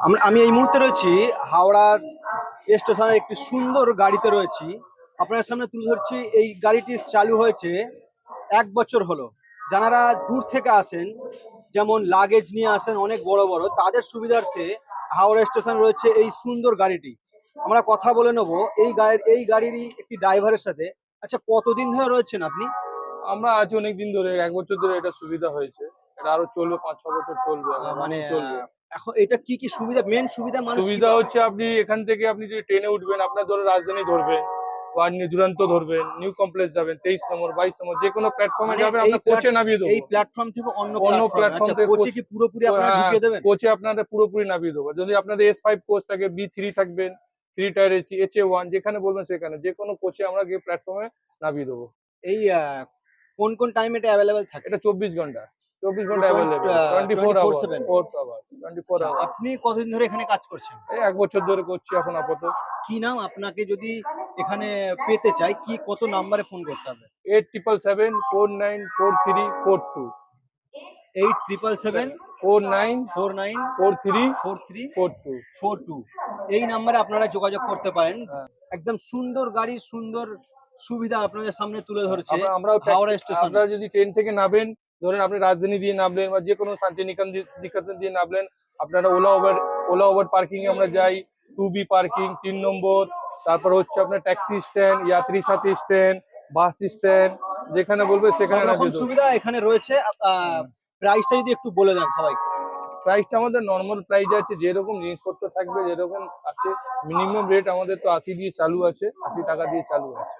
আমরা আমি এই মুহূর্তে রয়েছি হাওড়ার স্টেশনের একটি সুন্দর গাড়িতে রয়েছি। আপনার সামনে তুলে ধরছি এই গাড়িটি চালু হয়েছে এক বছর হলো। যারা দূর থেকে আসেন যেমন লাগেজ নিয়ে আসেন অনেক বড় বড় তাদের সুবিধার্থে হাওড়া স্টেশন রয়েছে এই সুন্দর গাড়িটি। আমরা কথা বলে নেব এই গাড়ির এই গাড়িরই একটি ড্রাইভারের সাথে। আচ্ছা কতদিন ধরে রয়েছেন আপনি? আমরা আজ অনেক দিন ধরে এক বছর ধরে এটা সুবিধা হয়েছে। এটা আরও চলবে পাঁচ ছ বছর চলবে মানে এখন এটা কি কি সুবিধা মেন সুবিধা মানুষ সুবিধা হচ্ছে আপনি এখান থেকে আপনি যদি ট্রেনে উঠবেন আপনার ধরো রাজধানী ধরবেন বা দুরান্ত ধরবেন নিউ কমপ্লেক্স যাবেন তেইশ নম্বর বাইশ নম্বর যে কোনো প্ল্যাটফর্মে মানে যাবেন আপনার কোচে নামিয়ে দেবো। এই প্ল্যাটফর্ম থেকে অন্য অন্য প্ল্যাটফর্ম আচ্ছা থেকে কোচে কি পুরোপুরি আপনারা হ্যাঁ, ঢুকিয়ে দেবেন? কোচে আপনাদের পুরোপুরি নামিয়ে দেবো। যদি আপনাদের এস ফাইভ কোচ থাকে বি থ্রি থাকবেন three tier AC H A one যেখানে বলবেন সেখানে যে কোনো কোচে আমরা গিয়ে প্ল্যাটফর্মে নামিয়ে দেবো। এই কোন কোন টাইম এটা অ্যাভেলেবেল থাকে? এটা চব্বিশ ঘণ্টা। চব্বিশ ঘণ্টা Twenty- available ah, twenty four 24/7 hour four hour twenty four আচ্ছা, আপনি কতদিন ধরে এখানে কাজ করছেন? এক বছর ধরে করছি এখন আপাতত। কি নাম? আপনাকে যদি এখানে পেতে চাই কি কত নাম্বারে ফোন করতে হবে? Eight triple seven four nine four three four two. Eight triple seven four nine four nine four three four three four two. Four two. এই নাম্বারে আপনারা যোগাযোগ করতে পারেন। হ্যাঁ। একদম সুন্দর গাড়ি সুন্দর সুবিধা আপনাদের সামনে তুলে ধরছে আমরা হাওড়া স্টেশন আপনারা যদি ট্রেন থেকে নামেন ধরেন আপনি রাজধানী দিয়ে নামলেন বা যে কোনো শান্তিনিকেতন দিয়ে- নামলেন আপনারা Ola Uber Ola Uber parking এ আমরা যাই টু বি পার্কিং তিন নম্বর তারপর হচ্ছে আপনার ট্যাক্সি স্ট্যান্ড যাত্রী সাথী স্ট্যান্ড বাস স্ট্যান্ড যেখানে বলবে সেখানে। সুবিধা এখানে রয়েছে প্রাইসটা যদি একটু বলে দেন সবাইকে প্রাইসটা আমাদের নর্মাল প্রাইস আছে যেরকম জিনিসপত্র থাকবে যেরকম আছে মিনিমাম রেট আমাদের তো আশি দিয়ে চালু আছে আশি টাকা দিয়ে চালু আছে।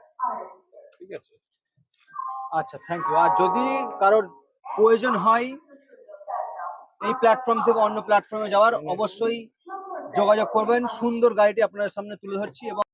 ঠিক আছে? আচ্ছা থ্যাংক ইউ আর যদি কারোর প্রয়োজন হয় এই প্ল্যাটফর্ম থেকে অন্য প্ল্যাটফর্মে যাওয়ার, অবশ্যই যোগাযোগ করবেন। সুন্দর গাড়িটি আপনার সামনে তুলে ধরছি এবং